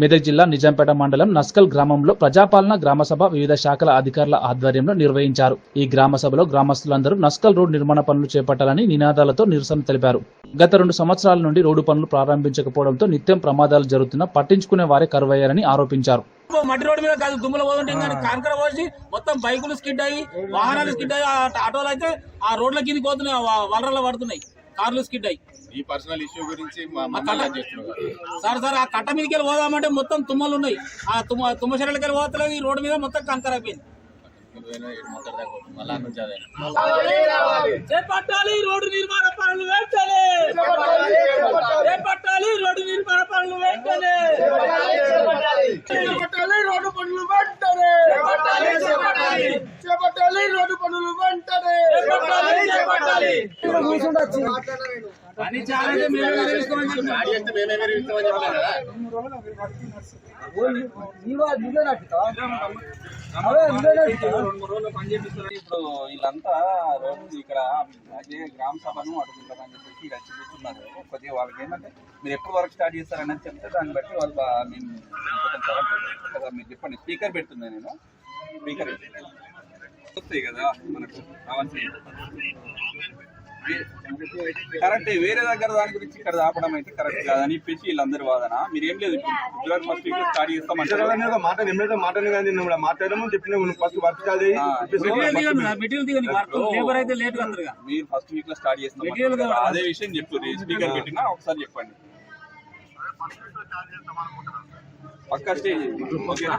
మెదక్ జిల్లా నిజాంపేట మండలం నస్కల్ గ్రామంలో ప్రజాపాలన గ్రామసభ వివిధ శాఖల అధికారుల ఆధ్వర్యంలో నిర్వహించారు. ఈ గ్రామ సభలో గ్రామస్తులందరూ నస్కల్ రోడ్ నిర్మాణ పనులు చేపట్టాలని నినాదాలతో నిరసన తెలిపారు. గత రెండు సంవత్సరాల నుండి రోడ్డు పనులు ప్రారంభించకపోవడంతో నిత్యం ప్రమాదాలు జరుగుతున్నా పట్టించుకునే వారే కరువయ్యారని ఆరోపించారు. మట్టి రోడ్డు మీద కాదు దుమ్ములు పోతుంటే కానీ కాంకర పోసి మొత్తం బైకులు స్కిడ్ అయ్యి వాహనాలు స్కిడ్ అయ్యి ఆ ఆటోలు అయితే ఆ రోడ్ల కింద పోతున్నాయి వలరలో పడుతున్నాయి. కార్లు స్కిడ్ అయ్యి. ఈ పర్సనల్ ఇష్యూ గురించి సార్ సార్ ఆ కట్ట మీదకి వెళ్ళి పోదామంటే మొత్తం తుమ్మలు ఉన్నాయి. ఆ తుమ్మ తుమ్మ చెరలకి వెళ్ళి పోతలేదు ఈ రోడ్డు మీద మొత్తం కంకర అయిపోయింది. చేపట్టాలి రోడ్డు నిర్మాణ పనులు వెంటనే చేపట్టాలి రోడ్డు నిర్మాణ పనులు వెంటనే చేపట్టాలి రోడ్డు పనులు వెంటనే చేపట్టాలి రోడ్డు పనులు వెంటనే చేపట్టాలి చేపట్టాలి పని చాలా మేమే నిర్వహిస్తామని మేమే కదా ఇప్పుడు వీళ్ళంతా రోజు ఇక్కడ అదే గ్రామ సభను అడుగుతుందని చెప్పేసి ఇక్కడ చూస్తున్నారు కొద్దిగా వాళ్ళకి ఏంటంటే మీరు ఎప్పుడు వర్క్ స్టార్ట్ చేస్తారని చెప్తే దాన్ని బట్టి వాళ్ళు బా- కదా మీరు చెప్పండి స్పీకర్ పెడుతుంది నేను. స్పీకర్. వస్తాయి కదా మనకు కావాల్సిన కరెక్ట్ వేరే దగ్గర దాని గురించి ఇక్కడ ఆపడం అయితే కరెక్ట్ కాదని చెప్పేసి వీళ్ళందరి వాదన. మీరు ఏం లేదు ఇప్పుడు ఫస్ట్ వీక్ స్టార్ట్ చేస్తామంటారు మాట నిమ్మటే మాట కానీ నువ్వు మాట్లాడము చెప్పిన ఫస్ట్ వర్క్ కాదు మీరు ఫస్ట్ వీక్లో స్టార్ట్ చేస్తాం. అదే విషయం చెప్పు స్పీకర్ పెట్టినా ఒకసారి చెప్పండి. పక్కా స్టేజ్. ఓకేనా?